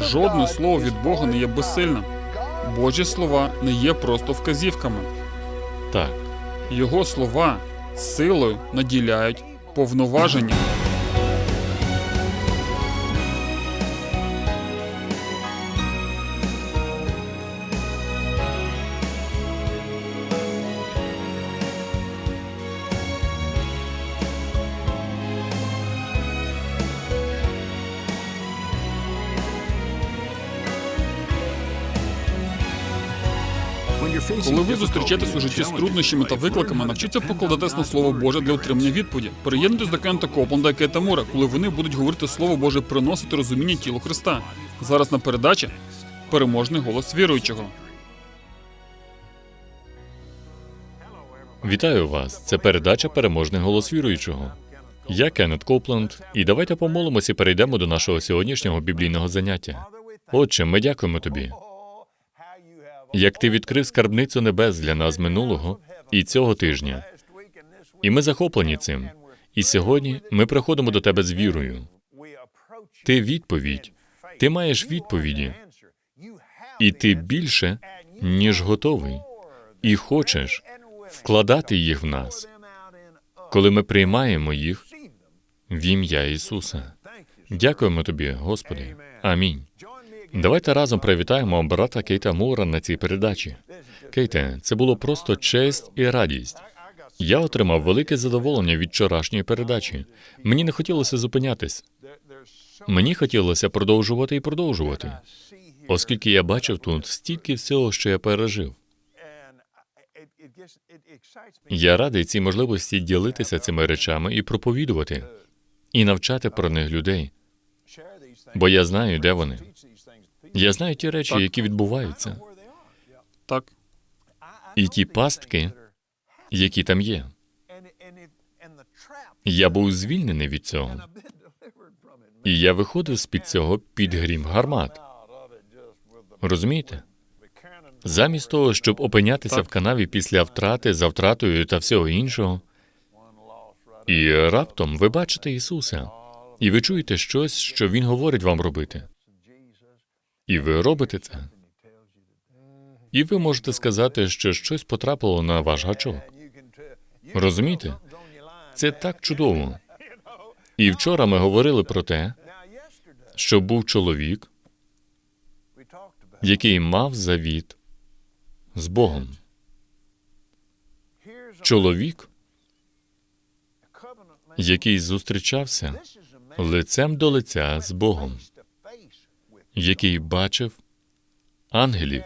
Жодне слово від Бога не є безсильним. Божі слова не є просто вказівками. Так, Його слова силою наділяють повноваженням. Коли у житті з труднощами та викликами, навчіться покладатись на слово Боже для отримання відповіді. Приєднуйтесь до Кента Копланда і Кейта коли вони будуть говорити слово Боже, приносити розуміння тілу Христа. Зараз на передачі переможний голос віруючого. вітаю вас. Це передача Переможний голос віруючого. Я Кеннет Копленд, і давайте помолимося і перейдемо до нашого сьогоднішнього біблійного заняття. Отче, ми дякуємо тобі. Як ти відкрив скарбницю небес для нас минулого і цього тижня, і ми захоплені цим. І сьогодні ми приходимо до тебе з вірою. Ти відповідь, ти маєш відповіді, і ти більше, ніж готовий, і хочеш вкладати їх в нас, коли ми приймаємо їх в ім'я Ісуса. Дякуємо тобі, Господи. Амінь. Давайте разом привітаємо брата Кейта Мура на цій передачі. Кейте, це було просто честь і радість. Я отримав велике задоволення від вчорашньої передачі. Мені не хотілося зупинятись. Мені хотілося продовжувати і продовжувати, оскільки я бачив тут стільки всього, що я пережив. Я радий цій можливості ділитися цими речами і проповідувати, і навчати про них людей, бо я знаю, де вони. Я знаю ті речі, Так. які відбуваються, Так, і ті пастки, які там є. Я був звільнений від цього, і я виходив з під цього під грім гармат. Розумієте? Замість того, щоб опинятися в канаві після втрати за втратою та всього іншого, і раптом ви бачите Ісуса, і ви чуєте щось, що Він говорить вам робити. І ви робите це. І ви можете сказати, що щось потрапило на ваш гачок. Розумієте? Це так чудово. І вчора ми говорили про те, що був чоловік, який мав завіт з Богом. Чоловік, який зустрічався лицем до лиця з Богом, який бачив ангелів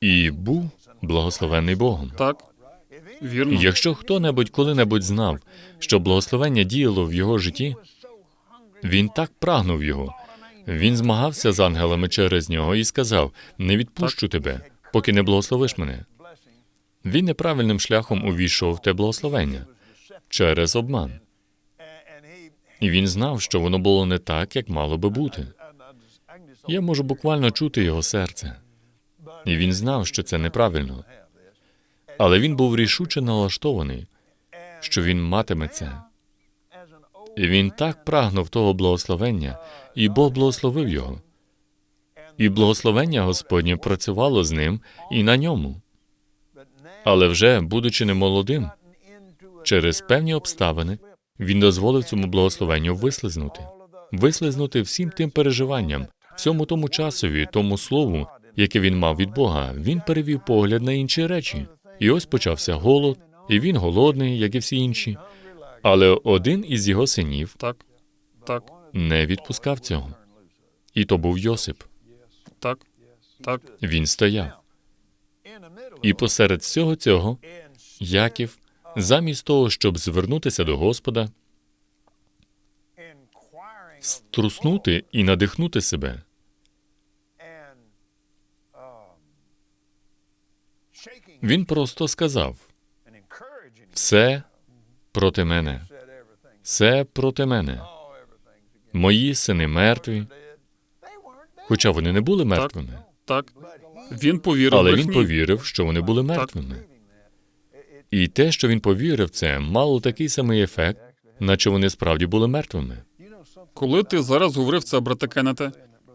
і був благословений Богом. так, вірно. Якщо хто-небудь коли-небудь знав, що благословення діяло в його житті, він так прагнув його. Він змагався з ангелами через нього і сказав: Не відпущу тебе, поки не благословиш мене. Він неправильним шляхом увійшов в те благословення через обман. І він знав, що воно було не так, як мало би бути. Я можу буквально чути його серце. І він знав, що це неправильно. Але він був рішуче налаштований, що він матиме це. І він так прагнув того благословення, і Бог благословив його. І благословення Господнє працювало з ним і на ньому. Але вже, будучи немолодим, через певні обставини він дозволив цьому благословенню вислизнути, вислизнути всім тим переживанням, всьому тому часові, тому слову, яке він мав від Бога. Він перевів погляд на інші речі. І ось почався голод, і він голодний, як і всі інші. Але один із його синів Так, так, не відпускав цього. І то був Йосип. так, так, Він стояв. І посеред всього цього Яків, замість того, щоб звернутися до Господа, струснути і надихнути себе, він просто сказав: все проти мене, все проти мене. Мої сини мертві, хоча вони не були мертвими, так. Він повірив. але він повірив, що вони були мертвими. І те, що він повірив, це мало такий самий ефект, наче вони справді були мертвими. Коли ти зараз говорив це, брате Кеннете,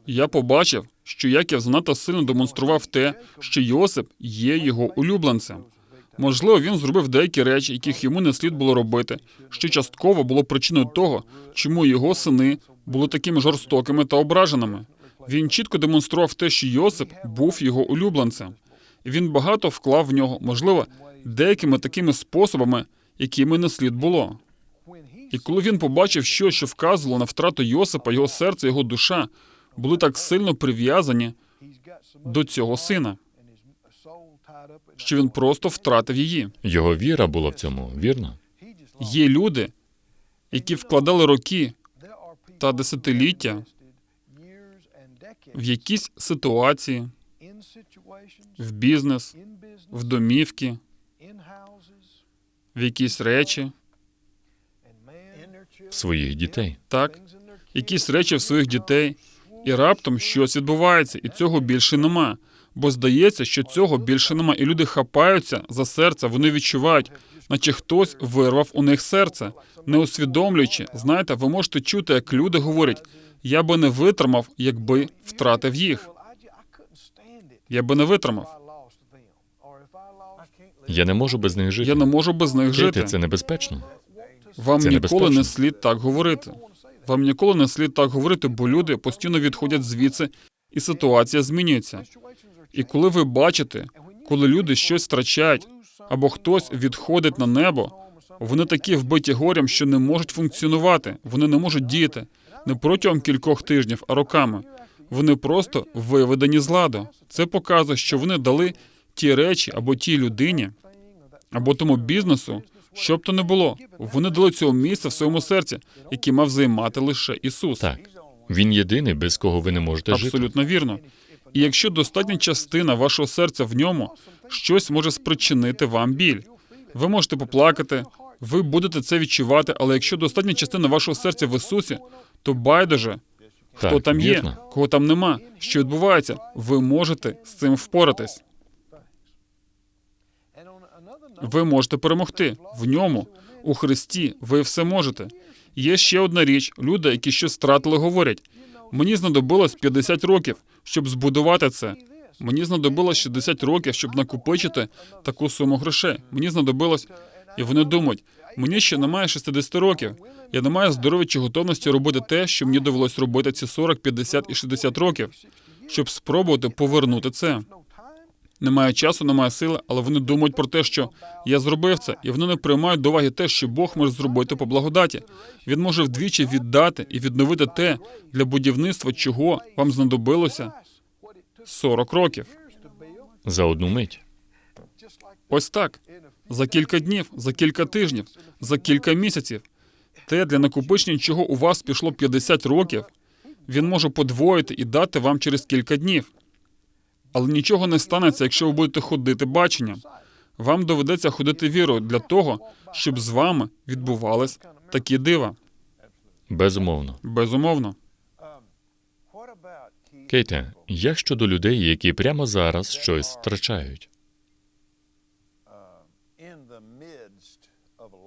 я побачив, що Яків занадто сильно демонстрував те, що Йосип є його улюбленцем. Можливо, він зробив деякі речі, яких йому не слід було робити, що частково було причиною того, чому його сини були такими жорстокими та ображеними. Він чітко демонстрував те, що Йосип був його улюбленцем. І він багато вклав в нього, можливо, деякими такими способами, якими не слід було. І коли він побачив щось, що вказувало на втрату Йосипа, його серце, його душа були так сильно прив'язані до цього сина, що він просто втратив її. Його віра була в цьому, вірно? Є люди, які вкладали роки та десятиліття в якісь ситуації, в бізнес, в домівки, в якісь речі, Своїх дітей. так, якісь речі в своїх дітей, і раптом щось відбувається, і цього більше нема. Бо здається, що цього більше нема, і люди хапаються за серце, вони відчувають, наче хтось вирвав у них серце, не усвідомлюючи. Знаєте, ви можете чути, як люди говорять: я би не витримав, якби втратив їх. Я би не витримав. Я не можу без них жити. Я не можу без них Кейте, жити. це небезпечно. Вам це ніколи не слід так говорити. Вам ніколи не слід так говорити, бо люди постійно відходять звідси, і ситуація змінюється. І коли ви бачите, коли люди щось втрачають, або хтось відходить на небо, вони такі вбиті горем, що не можуть функціонувати, вони не можуть діяти не протягом кількох тижнів, а роками. Вони просто виведені з ладу. Це показує, що вони дали ті речі або тій людині, або тому бізнесу, що б то не було. Вони дали цього місця в своєму серці, яке мав займати лише Ісус. Так. Він єдиний, без кого ви не можете жити. Абсолютно вірно. І якщо достатня частина вашого серця в ньому, щось може спричинити вам біль. Ви можете поплакати, ви будете це відчувати, але якщо достатня частина вашого серця в Ісусі, то байдуже, хто Так, там є, вірно. кого там нема, що відбувається, ви можете з цим впоратись. Ви можете перемогти в ньому, у Христі. Ви все можете. Є ще одна річ: люди, які щось втратили, говорять: мені знадобилось 50 років, щоб збудувати це. Мені знадобилось 60 років, щоб накопичити таку суму грошей. Мені знадобилось, і вони думають, мені ще немає 60 років. Я не маю здоров'я чи готовності робити те, що мені довелось робити ці 40, 50 і 60 років, щоб спробувати повернути це. Немає часу, немає сили, але вони думають про те, що я зробив це, і вони не приймають до уваги те, що Бог може зробити по благодаті. Він може вдвічі віддати і відновити те для будівництва, чого вам знадобилося 40 років. За одну мить. Ось так. За кілька днів, за кілька тижнів, за кілька місяців. Те, для накопичення, чого у вас пішло 50 років, він може подвоїти і дати вам через кілька днів. Але нічого не станеться, якщо ви будете ходити баченням. Вам доведеться ходити вірою для того, щоб з вами відбувались такі дива. Безумовно. Безумовно. Кейте, як щодо людей, які прямо зараз щось втрачають?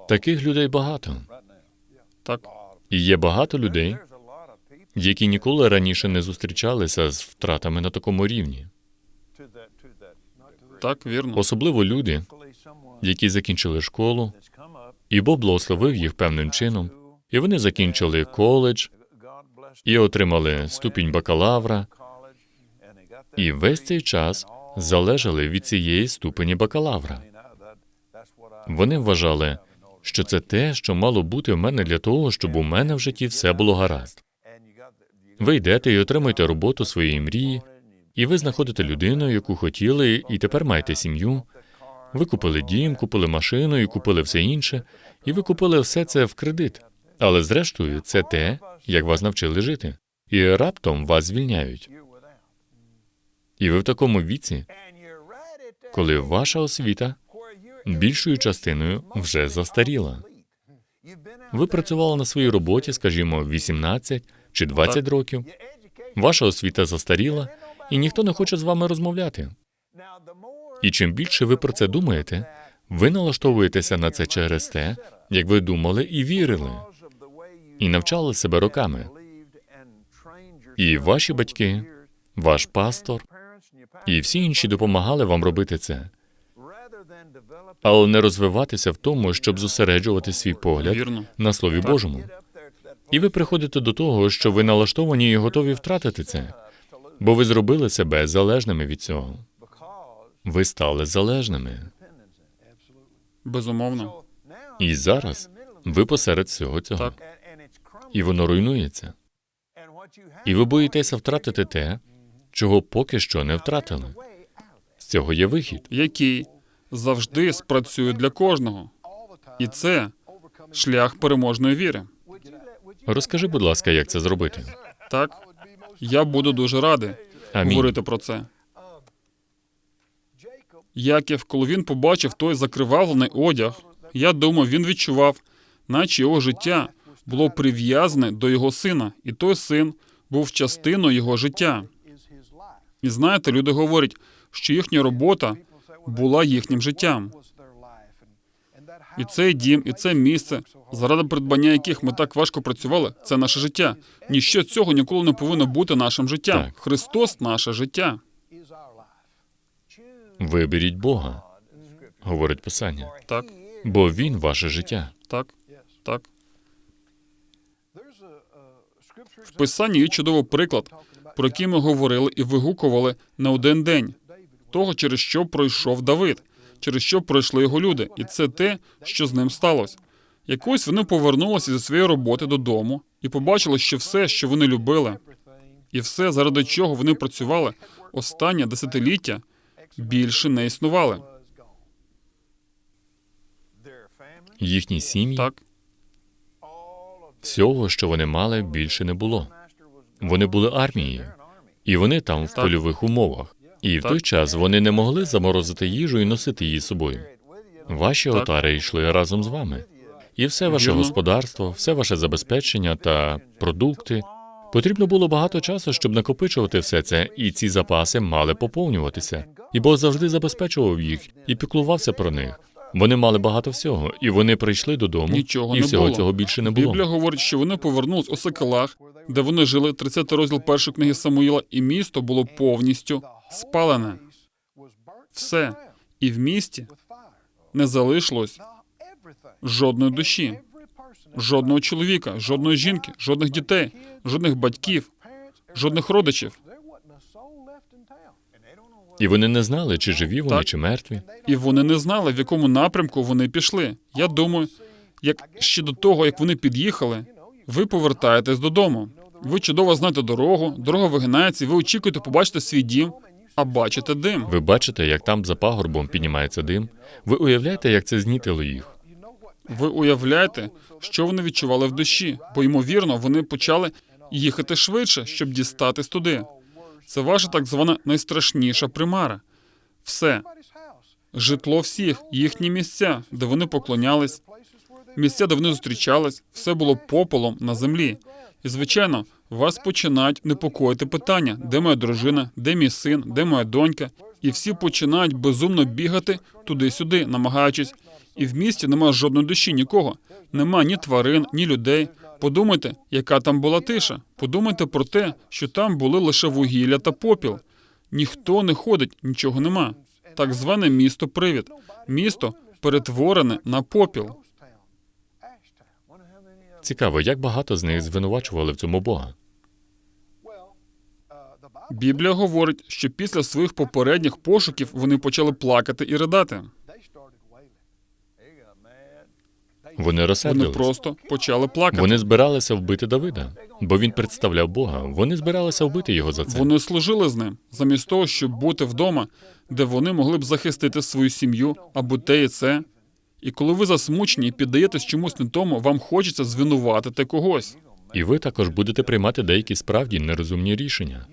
Таких людей багато. Так, І є багато людей, які ніколи раніше не зустрічалися з втратами на такому рівні. Так, вірно. Особливо люди, які закінчили школу, і Бог благословив їх певним чином, і вони закінчили коледж і отримали ступінь бакалавра, і весь цей час залежали від цієї ступені бакалавра. Вони вважали, що це те, що мало бути в мене для того, щоб у мене в житті все було гаразд. Ви йдете і отримуєте роботу своєї мрії, і ви знаходите людину, яку хотіли, і тепер маєте сім'ю. Ви купили дім, купили машину і купили все інше, і ви купили все це в кредит. Але зрештою, це те, як вас навчили жити. І раптом вас звільняють. І ви в такому віці, коли ваша освіта більшою частиною вже застаріла. Ви працювали на своїй роботі, скажімо, 18 чи 20 років. Ваша освіта застаріла, і ніхто не хоче з вами розмовляти. І чим більше ви про це думаєте, ви налаштовуєтеся на це через те, як ви думали і вірили, і навчали себе роками. І ваші батьки, ваш пастор і всі інші допомагали вам робити це, але не розвиватися в тому, щоб зосереджувати свій погляд Вірно. на Слові Божому. І ви приходите до того, що ви налаштовані і готові втратити це, бо ви зробили себе залежними від цього. Ви стали залежними. Безумовно. І зараз ви посеред всього цього. Так. І воно руйнується. І ви боїтеся втратити те, чого поки що не втратили. З цього є вихід. Який завжди спрацює для кожного. І це шлях переможної віри. Розкажи, будь ласка, як це зробити. Так? Я буду дуже радий Амінь. говорити про це. Яків, коли він побачив той закривавлений одяг, я думав, він відчував, наче його життя було прив'язане до його сина, і той син був частиною його життя. І знаєте, люди говорять, що їхня робота була їхнім життям. І цей дім, і це місце, заради придбання яких ми так важко працювали, це наше життя. Ніщо цього ніколи не повинно бути нашим життям. Так. Христос наше життя. Виберіть Бога, говорить Писання, Так, бо Він ваше життя. так, так. В писанні є чудовий приклад, про який ми говорили і вигукували не один день, того, через що пройшов Давид, через що пройшли його люди, і це те, що з ним сталося. Якось вони повернулися зі своєї роботи додому і побачили, що все, що вони любили, і все, заради чого вони працювали останнє десятиліття, більше не існували. Їхні сім'ї, Так, всього, що вони мали, більше не було. Вони були армією, і вони там в Так. польових умовах. І в той час вони не могли заморозити їжу і носити її з собою. Ваші Так. отари йшли разом з вами. І все ваше господарство, все ваше забезпечення та продукти. Потрібно було багато часу, щоб накопичувати все це, і ці запаси мали поповнюватися. І Бог завжди забезпечував їх і піклувався про них. Вони мали багато всього, і вони прийшли додому, Нічого і не всього було. цього більше не було. Біблія говорить, що вони повернулись у Соколах, де вони жили 30 розділ першої книги Самуїла, і місто було повністю спалене. Все. І в місті не залишилось жодної душі, жодного чоловіка, жодної жінки, жодних дітей, жодних батьків, жодних родичів. І вони не знали, чи живі вони, Так. чи мертві. І вони не знали, в якому напрямку вони пішли. Я думаю, як ще до того, як вони під'їхали, ви повертаєтесь додому. Ви чудово знаєте дорогу, дорога вигинається, і ви очікуєте побачити свій дім, а бачите дим. Ви бачите, як там за пагорбом піднімається дим. Ви уявляєте, як це знітило їх. Ви уявляєте, що вони відчували в душі, бо ймовірно, вони почали їхати швидше, щоб дістатись туди. Це ваша так звана найстрашніша примара. Все житло всіх, їхні місця, де вони поклонялись, місця, де вони зустрічались, все було попелом на землі. І, звичайно, вас починають непокоїти питання: де моя дружина, де мій син, де моя донька. І всі починають безумно бігати туди-сюди, намагаючись. І в місті немає жодної душі, нікого. Нема ні тварин, ні людей. Подумайте, яка там була тиша. Подумайте про те, що там були лише вугілля та попіл. Ніхто не ходить, нічого нема. Так зване місто привід. Місто перетворене на попіл. Цікаво, як багато з них звинувачували в цьому Бога. Біблія говорить, що після своїх попередніх пошуків вони почали плакати і ридати. Вони Вони розсердились. просто почали плакати. Вони збиралися вбити Давида, бо він представляв Бога. Вони збиралися вбити його за це. Вони служили з ним, замість того, щоб бути вдома, де вони могли б захистити свою сім'ю або те і це. І коли ви засмучені і піддаєтесь чомусь не тому, вам хочеться звинуватити когось. І ви також будете приймати деякі справді нерозумні рішення.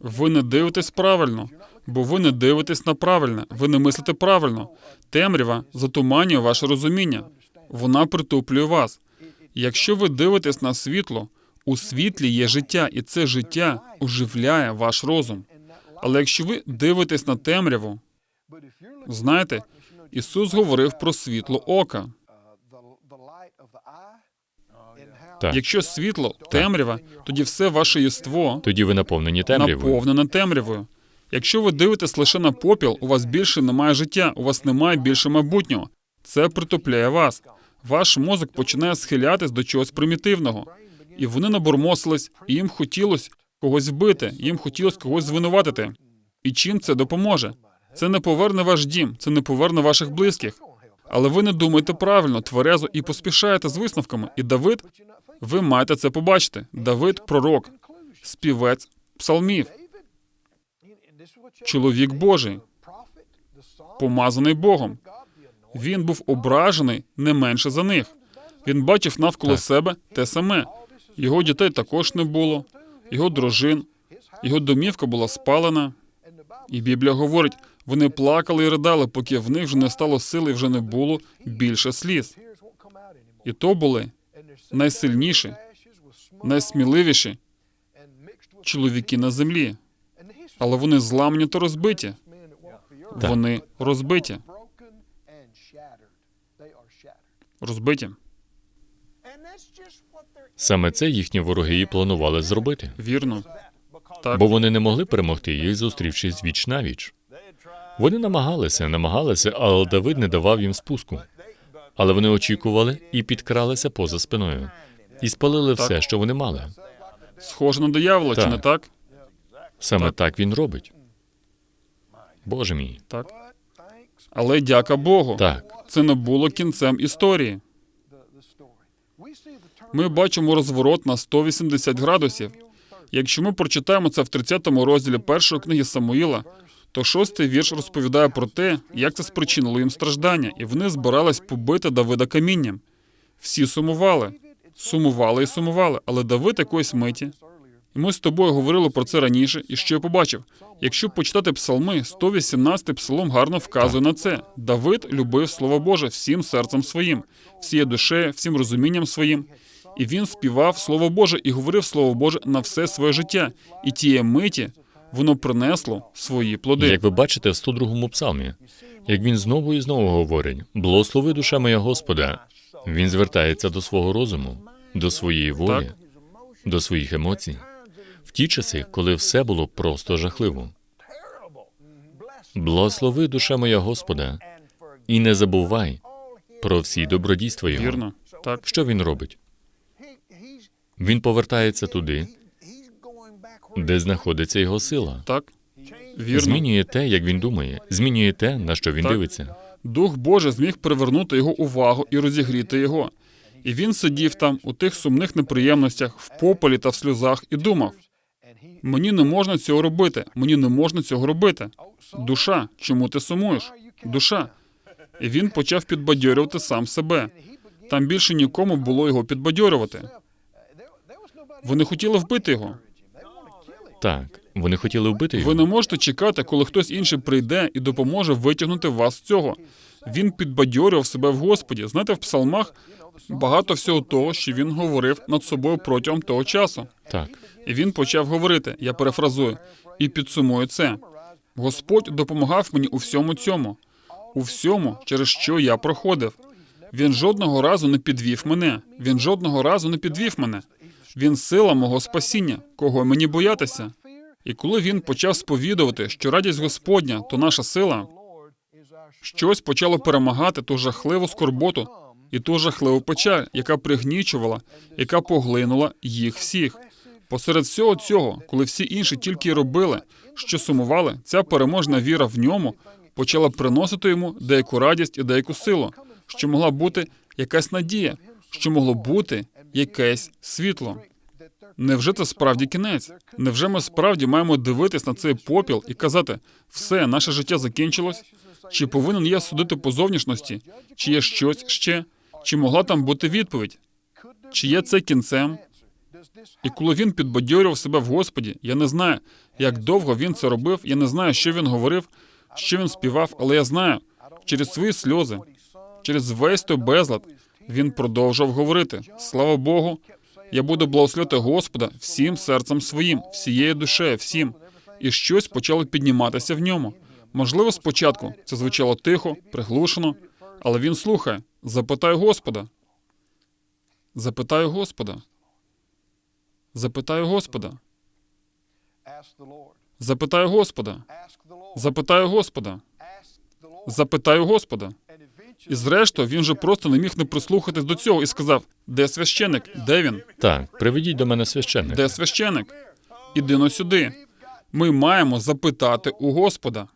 Ви не дивитесь правильно, бо ви не дивитесь на правильне, ви не мислите правильно. Темрява затуманює ваше розуміння. Вона притуплює вас. Якщо ви дивитесь на світло, у світлі є життя, і це життя оживляє ваш розум. Але якщо ви дивитесь на темряву, знаєте, Ісус говорив про світло ока. Так. Якщо світло, темрява, тоді все ваше єство Тоді ви наповнені темрявою. наповнене темрявою. Якщо ви дивитесь лише на попіл, у вас більше немає життя, у вас немає більше майбутнього. Це притупляє вас. Ваш мозок починає схилятись до чогось примітивного. І вони набурмосились, і їм хотілося когось вбити, їм хотілося когось звинуватити. І чим це допоможе? Це не поверне ваш дім, це не поверне ваших близьких. Але ви не думаєте правильно, тверезо і поспішаєте з висновками. І Давид, ви маєте це побачити. Давид пророк, співець псалмів, чоловік Божий, помазаний Богом. Він був ображений не менше за них. Він бачив навколо Так. себе те саме. Його дітей також не було, його дружин, його домівка була спалена. І Біблія говорить, вони плакали і ридали, поки в них вже не стало сили і вже не було більше сліз. І то були найсильніші, найсміливіші чоловіки на землі. Але вони зламані та розбиті. Так. Вони розбиті. Розбиті. Саме це їхні вороги і планували зробити. Вірно. Так. Бо вони не могли перемогти їх, зустрівшись віч на віч. Вони намагалися, намагалися, але Давид не давав їм спуску. Але вони очікували і підкралися поза спиною. І спалили все, що вони мали. Схоже на диявола, чи не так? Саме так він робить. Боже мій. Так. Але дяка Богу. Так, Це не було кінцем історії. Ми бачимо розворот на 180 градусів. Якщо ми прочитаємо це в 30-му розділі першої книги Самуїла, то шостий вірш розповідає про те, як це спричинило їм страждання, і вони збирались побити Давида камінням. Всі сумували, сумували і сумували, але Давид якоїсь миті. І ми з тобою говорили про це раніше, і що я побачив. Якщо почитати псалми, 118-й псалом гарно вказує на це. Давид любив Слово Боже всім серцем своїм, всією душею, всім розумінням своїм. І він співав Слово Боже і говорив Слово Боже на все своє життя. І тієї миті воно принесло свої плоди. як ви бачите в 102-му псалмі, як він знову і знову говорить: благослови душа моя Господа. Він звертається до свого розуму, до своєї волі, Так. до своїх емоцій. В ті часи, коли все було просто жахливо. Благослови душа моя Господа, і не забувай про всі добродійства його. Вірно, так. Що він робить? Він повертається туди, де знаходиться його сила. Так, вірно. Змінює те, як він думає, змінює те, на що він Так. дивиться. Дух Божий зміг привернути його увагу і розігріти його. І він сидів там у тих сумних неприємностях, в пополі та в сльозах, і думав: мені не можна цього робити, мені не можна цього робити. Душа, чому ти сумуєш? Душа. І він почав підбадьорювати сам себе. Там більше нікому було його підбадьорювати. Вони хотіли вбити його. Так, вони хотіли вбити його. Ви не можете чекати, коли хтось інший прийде і допоможе витягнути вас з цього. Він підбадьорював себе в Господі. Знаєте, в псалмах багато всього того, що він говорив над собою протягом того часу. Так, І він почав говорити, я перефразую, і підсумую це. Господь допомагав мені у всьому цьому, у всьому, через що я проходив. Він жодного разу не підвів мене. Він жодного разу не підвів мене. Він сила мого спасіння, кого мені боятися. І коли він почав сповідувати, що радість Господня то наша сила, щось почало перемагати ту жахливу скорботу і ту жахливу печаль, яка пригнічувала, яка поглинула їх всіх. Посеред всього цього, коли всі інші тільки й робили, що сумували, ця переможна віра в ньому почала приносити йому деяку радість і деяку силу, що могла бути якась надія, що могло бути якесь світло. Невже це справді кінець? Невже ми справді маємо дивитись на цей попіл і казати, все, наше життя закінчилось? Чи повинен я судити по зовнішності? Чи є щось ще? Чи могла там бути відповідь? Чи є це кінцем? І коли він підбадьорював себе в Господі, я не знаю, як довго він це робив, я не знаю, що він говорив, що він співав, але я знаю, через свої сльози, через весь той безлад, він продовжував говорити: Слава Богу, я буду благословити Господа всім серцем своїм, всією душею, всім. І щось почало підніматися в ньому. Можливо, спочатку це звучало тихо, приглушено, але він слухає, запитай Господа. Запитаю Господа. Запитаю Господа. Запитаю Господа. Запитаю Господа. Запитаю Господа. І зрештою він же просто не міг не прислухатись до цього і сказав: Де священик? Де він? Так, приведіть до мене священника. Де священик? Іди но сюди. Ми маємо запитати у Господа.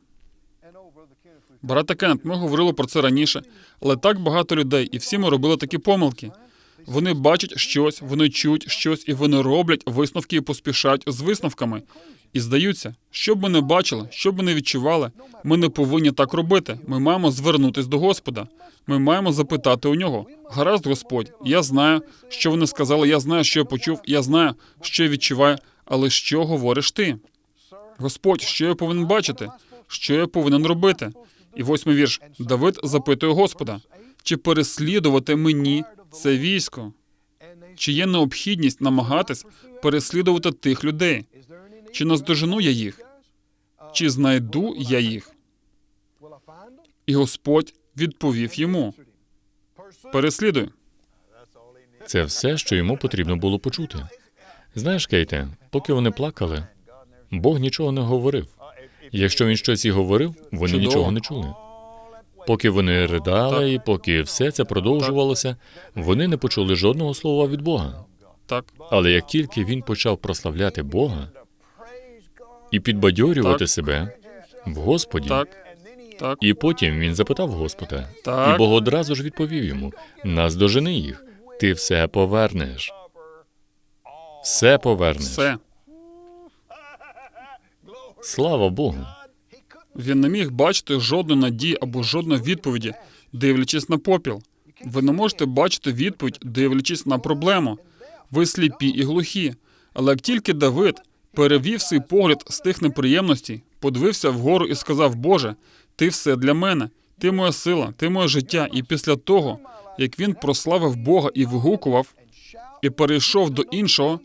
Брате Кеннет, ми говорили про це раніше, але так багато людей, і всі ми робили такі помилки. Вони бачать щось, вони чують щось, і вони роблять висновки і поспішають з висновками. І здаються, що б ми не бачили, що б ми не відчували, ми не повинні так робити. Ми маємо звернутись до Господа. Ми маємо запитати у нього. Гаразд, Господь, я знаю, що вони сказали, я знаю, що я почув, я знаю, що я відчуваю, але що говориш ти? Господь, що я повинен бачити? Що я повинен робити? І восьмий вірш. Давид запитує Господа, чи переслідувати мені це військо? Чи є необхідність намагатись переслідувати тих людей? Чи наздожену я їх? Чи знайду я їх? І Господь відповів йому: переслідуй. Це все, що йому потрібно було почути. Знаєш, Кейте, поки вони плакали, Бог нічого не говорив. Якщо він щось і говорив, вони Чудово. нічого не чули. Поки вони ридали, і поки все це продовжувалося, вони не почули жодного слова від Бога. Так, Але як тільки він почав прославляти Бога і підбадьорювати Так. себе в Господі, так, так, і потім він запитав Господа, Так. і Бог одразу ж відповів йому: наздожени їх, ти все повернеш. Все повернеш. все. Слава Богу. Він не міг бачити жодної надії або жодної відповіді, дивлячись на попіл. Ви не можете бачити відповідь, дивлячись на проблему. Ви сліпі і глухі. Але як тільки Давид перевів свій погляд з тих неприємностей, подивився вгору і сказав: Боже, ти все для мене, ти моя сила, ти моє життя. І після того, як він прославив Бога і вигукував, і перейшов до іншого,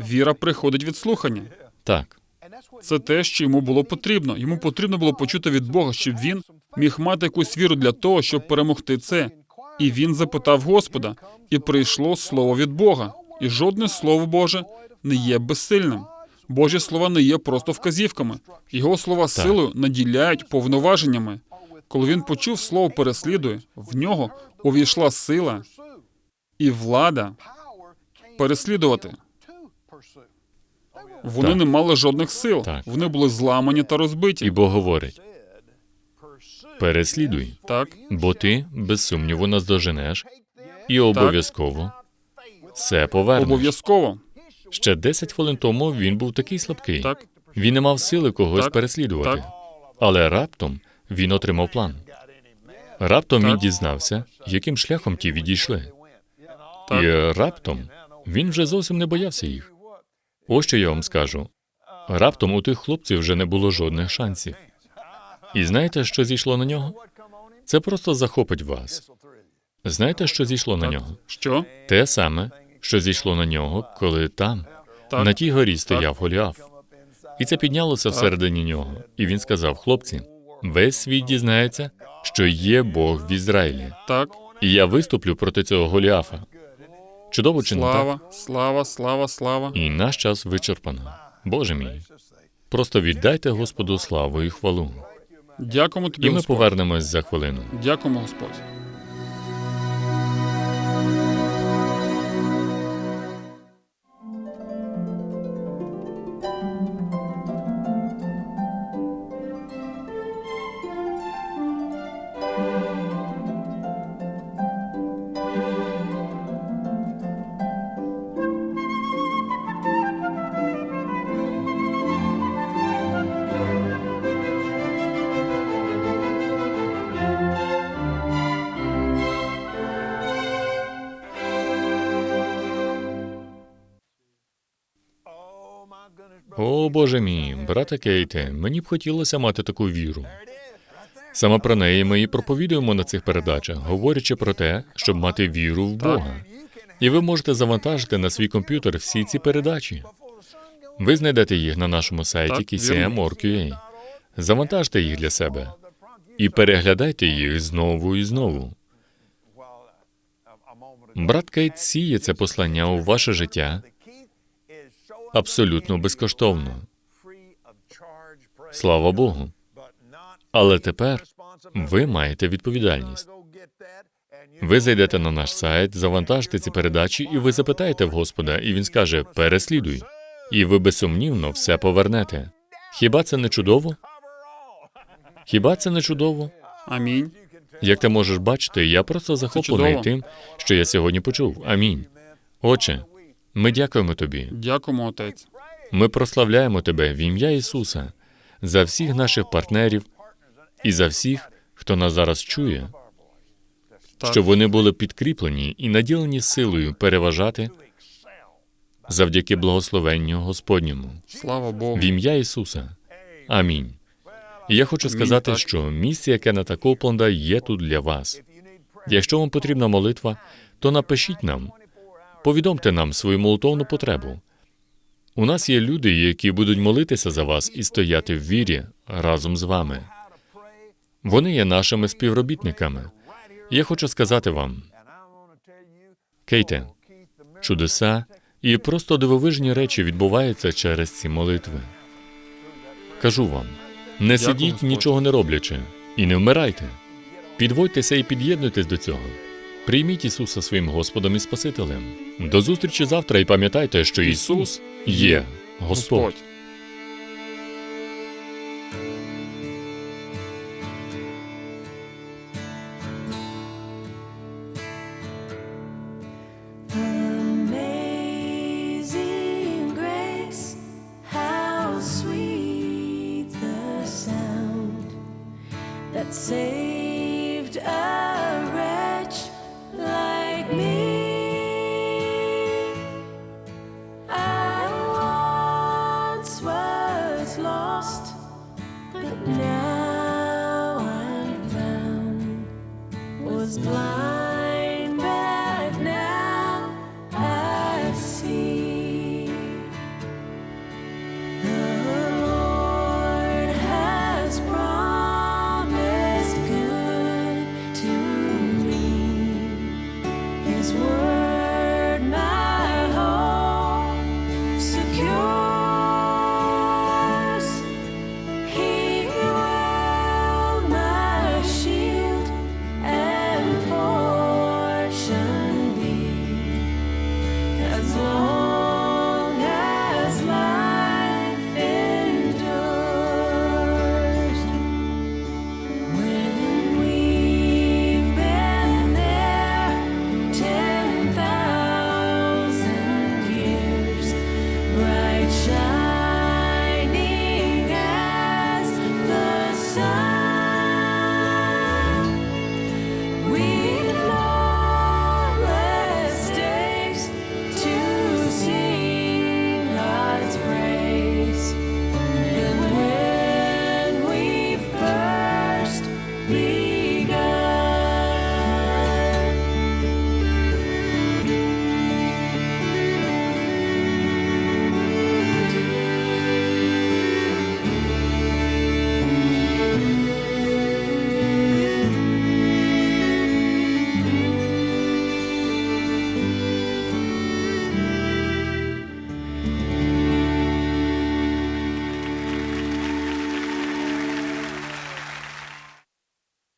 віра приходить від слухання. Так, Це те, що йому було потрібно. Йому потрібно було почути від Бога, щоб він міг мати якусь віру для того, щоб перемогти це. І він запитав Господа, і прийшло слово від Бога. І жодне слово Боже не є безсильним. Божі слова не є просто вказівками. Його слова силою наділяють повноваженнями. Коли він почув слово переслідує, в нього увійшла сила і влада переслідувати. Вони Так. не мали жодних сил. Так. Вони були зламані та розбиті. і Бог говорить: переслідуй, Так, бо ти, без сумніву, наздоженеш і обов'язково все повернеш. обов'язково. Ще 10 хвилин тому він був такий слабкий. Так, Він не мав сили когось Так. переслідувати. Так. Але раптом він отримав план. Раптом він Так. дізнався, яким шляхом ті відійшли. Так. І раптом він вже зовсім не боявся їх. Ось що я вам скажу. Раптом у тих хлопців вже не було жодних шансів. І знаєте, що зійшло на нього? Це просто захопить вас. Знаєте, що зійшло на нього? що? Те саме, що зійшло на нього, коли там, Так. на тій горі стояв Голіаф. І це піднялося всередині нього. І він сказав: хлопці, весь світ дізнається, що є Бог в Ізраїлі. Так, І я виступлю проти цього Голіафа. Чудово чи не так? слава, слава, слава, слава. І наш час вичерпано. Боже мій. Просто віддайте Господу славу і хвалу. Дякуємо тобі, І ми Господь. повернемось за хвилину. Дякуємо, Господь. О, Боже мій, брате Кейте, мені б хотілося мати таку віру. Саме про неї ми і проповідуємо на цих передачах, говорячи про те, щоб мати віру в Бога. І ви можете завантажити на свій комп'ютер всі ці передачі. Ви знайдете їх на нашому сайті. KCM.org.ua. Завантажте їх для себе і переглядайте їх знову і знову. Брат Кейт сіє це послання у ваше життя абсолютно безкоштовно. Слава Богу. Але тепер ви маєте відповідальність. Ви зайдете на наш сайт, завантажите ці передачі, і ви запитаєте в Господа, і він скаже: переслідуй. І ви безсумнівно все повернете. Хіба це не чудово? Хіба це не чудово? Амінь. Як ти можеш бачити, я просто захоплений тим, що я сьогодні почув. Амінь. Отче, ми дякуємо тобі. Дякуємо, отець. Ми прославляємо тебе в ім'я Ісуса за всіх наших партнерів і за всіх, хто нас зараз чує, Так. щоб вони були підкріплені і наділені силою переважати завдяки благословенню Господньому. Слава Богу. В ім'я Ісуса. Амінь. І я хочу сказати, що місія Кеннета Коупленда є тут для вас. Якщо вам потрібна молитва, то напишіть нам, повідомте нам свою молитовну потребу. У нас є люди, які будуть молитися за вас і стояти в вірі разом з вами. Вони є нашими співробітниками. Я хочу сказати вам, Кейте, чудеса і просто дивовижні речі відбуваються через ці молитви. Кажу вам, не сидіть нічого не роблячи, і не вмирайте. Підводьтеся і під'єднуйтесь до цього. Прийміть Ісуса своїм Господом і Спасителем. До зустрічі завтра і пам'ятайте, що Ісус є Господь. fly.